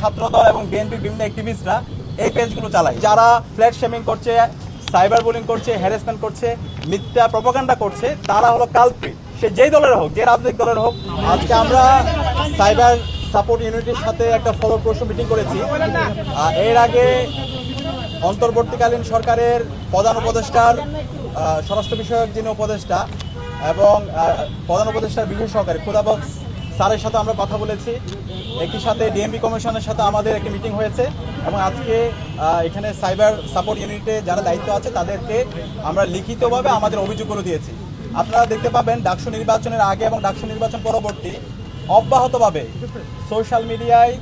ছাত্রদল এবং বিএনপি বিভিন্ন অ্যাক্টিভিস্টরা এই পেজগুলো চালায়। যারা ফ্ল্যাট শেমিং করছে সাইবার বুলিং করছে হ্যারাসমেন্ট করছে, মিথ্যা প্রপাগান্ডা করছে, তারা হলো কালপ্রিট সে যেই দলের হোক, যে রাজনৈতিক দলের হোক, আজকে আমরা সাইবার সাপোর্ট ইউনিটির সাথে একটা ফলো প্রশ্ন মিটিং করেছি। এর আগে অন্তর্বর্তীকালীন সরকারের প্রধান উপদেষ্টার স্বরাষ্ট্র বিষয়ক যিনি উপদেষ্টা এবং প্রধান উপদেষ্টার বিশেষ সহকারী খুদাবক্স স্যারের সাথে আমরা কথা বলেছি। একই সাথে ডিএমপি কমিশনের সাথে আমাদের একটি মিটিং হয়েছে এবং আজকে এখানে সাইবার সাপোর্ট ইউনিটে যারা দায়িত্ব আছে, তাদেরকে আমরা লিখিতভাবে আমাদের অভিযোগগুলো দিয়েছি। আপনারা দেখতে পাবেন ডাকসু নির্বাচনের আগে এবং ডাকসু নির্বাচন পরবর্তী অব্যাহতভাবে সোশ্যাল মিডিয়ায়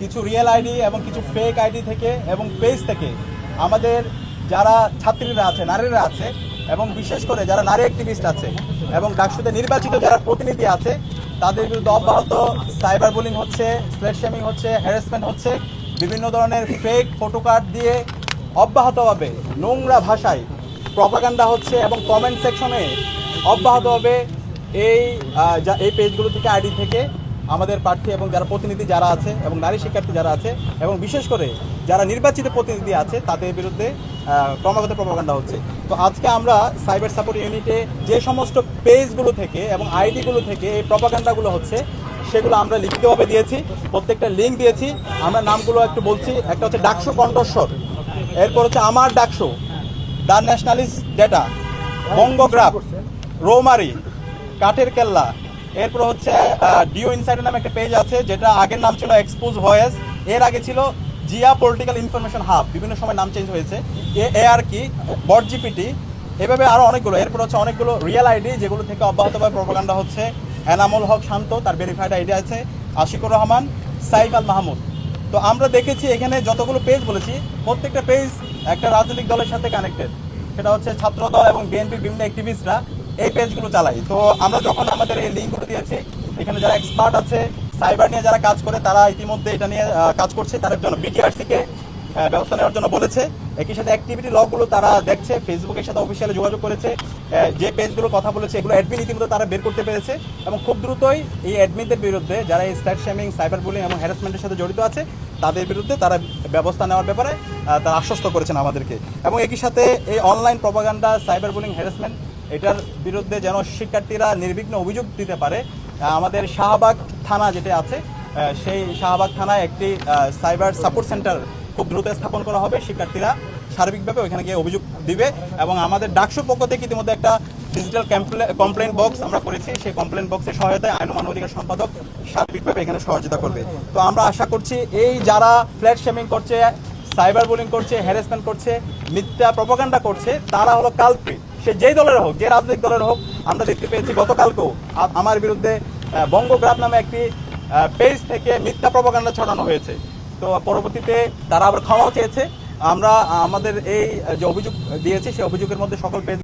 কিছু রিয়েল আইডি এবং কিছু ফেক আইডি থেকে এবং পেজ থেকে আমাদের যারা ছাত্রীরা আছে, নারীরা আছে এবং বিশেষ করে যারা নারী অ্যাক্টিভিস্ট আছে এবং ডাকসুতে নির্বাচিত যারা প্রতিনিধি আছে তাদের বিরুদ্ধে অব্যাহত সাইবার বুলিং হচ্ছে স্প্লেট শেমিং হচ্ছে হ্যারাসমেন্ট হচ্ছে, বিভিন্ন ধরনের ফেক ফটো কার্ড দিয়ে অব্যাহতভাবে নোংরা ভাষায় প্রপাগান্ডা হচ্ছে এবং কমেন্ট সেকশনে অব্যাহতভাবে এই এই পেজগুলো থেকে আইডি থেকে আমাদের প্রার্থী এবং যারা প্রতিনিধি যারা আছে এবং নারী শিক্ষার্থী যারা আছে এবং বিশেষ করে যারা নির্বাচিত প্রতিনিধি আছে, তাদের বিরুদ্ধে ক্রমাগত প্রপাগান্ডা হচ্ছে। তো আজকে আমরা সাইবার সাপোর্ট ইউনিটে যে সমস্ত পেজগুলো থেকে এবং আইডিগুলো থেকে এই প্রপাগান্ডাগুলো হচ্ছে, সেগুলো আমরা লিখিতভাবে দিয়েছি, প্রত্যেকটা লিঙ্ক দিয়েছি। আমরা নামগুলো একটু বলছি, একটা হচ্ছে ডাকসু কণ্ঠস্বর এরপর হচ্ছে আমার ডাকসু দ্য ন্যাশনালিস্ট ডেটা বঙ্গগ্রাফ রোমারি কাঠের কেল্লা এরপর হচ্ছে ডিও ইনসাইডের নামে একটা পেজ আছে, যেটা আগের নাম ছিল এক্সপোজ ভয়েস এর আগে ছিল জিয়া পলিটিক্যাল ইনফরমেশন হাব বিভিন্ন সময় নাম চেঞ্জ হয়েছে। এ এ আর কি বট জিপিটি এভাবে আরও অনেকগুলো, এরপর হচ্ছে অনেকগুলো রিয়েল আইডি যেগুলো থেকে অব্যাহতভাবে প্রপাগান্ডা হচ্ছে। এনামুল হক শান্ত, তার ভেরিফাইড আইডি আছে। আশিকুর রহমান, সাইফ আল মাহমুদ। তো আমরা দেখেছি এখানে যতগুলো পেজ বলেছি, প্রত্যেকটা পেজ একটা রাজনৈতিক দলের সাথে কানেক্টেড সেটা হচ্ছে ছাত্রদল এবং বিএনপির বিভিন্ন অ্যাক্টিভিস্টরা এই পেজগুলো চালাই তো আমরা যখন আমাদের এই লিঙ্কগুলো দিয়েছি, এখানে যারা এক্সপার্ট আছে সাইবার নিয়ে যারা কাজ করে, তারা ইতিমধ্যে এটা নিয়ে কাজ করছে। তাদের জন্য বিটিআরসিকে ব্যবস্থা নেওয়ার জন্য বলেছে। একই সাথে অ্যাক্টিভিটি লগগুলো তারা দেখছে ফেসবুকের সাথে অফিসিয়ালি যোগাযোগ করেছে। যে পেজগুলো কথা বলেছে, এগুলো অ্যাডমিন ইতিমধ্যে তারা বের করতে পেরেছে। এবং খুব দ্রুতই এই অ্যাডমিনদের বিরুদ্ধে যারা এই স্ট্যাট শেমিং সাইবার বুলিং এবং হ্যারাসমেন্টের সাথে জড়িত আছে, তাদের বিরুদ্ধে তারা ব্যবস্থা নেওয়ার ব্যাপারে তারা আশ্বস্ত করেছেন আমাদেরকে। এবং একই সাথে এই online propaganda cyber bullying harassment এটার বিরুদ্ধে যেন শিক্ষার্থীরা নির্বিঘ্ন অভিযোগ দিতে পারে আমাদের শাহবাগ থানা যেটা আছে সেই শাহবাগ থানায় একটি সাইবার সাপোর্ট সেন্টার খুব দ্রুত স্থাপন করা হবে। শিক্ষার্থীরা সার্বিকভাবে ওইখানে গিয়ে অভিযোগ দিবে এবং আমাদের ডাকসুর পক্ষ থেকে ইতিমধ্যে একটা ডিজিটাল কমপ্লেন বক্স আমরা করেছি। সেই কমপ্লেন বক্সের সহায়তায় আইন ও মানব অধিকার সম্পাদক সার্বিকভাবে এখানে সহযোগিতা করবে। তো আমরা আশা করছি এই যারা ফ্ল্যাট শেমিং করছে সাইবার বুলিং করছে হ্যারাসমেন্ট করছে, মিথ্যা প্রপাগান্ডা করছে, তারা হলো কালপ্রিট সে যেই দলের হোক, যে রাজনৈতিক দলের হোক, আমরা দেখতে পেয়েছি গতকালকেও আমার বিরুদ্ধে আহ, বঙ্গগ্রাফ নামে একটি পেজ থেকে মিথ্যা প্রবাগান্ডা ছড়ানো হয়েছে। তো পরবর্তীতে তারা আবার ক্ষমাও চেয়েছে। আমরা আমাদের এই যে অভিযোগ দিয়েছি সেই অভিযোগের মধ্যে সকল পেজ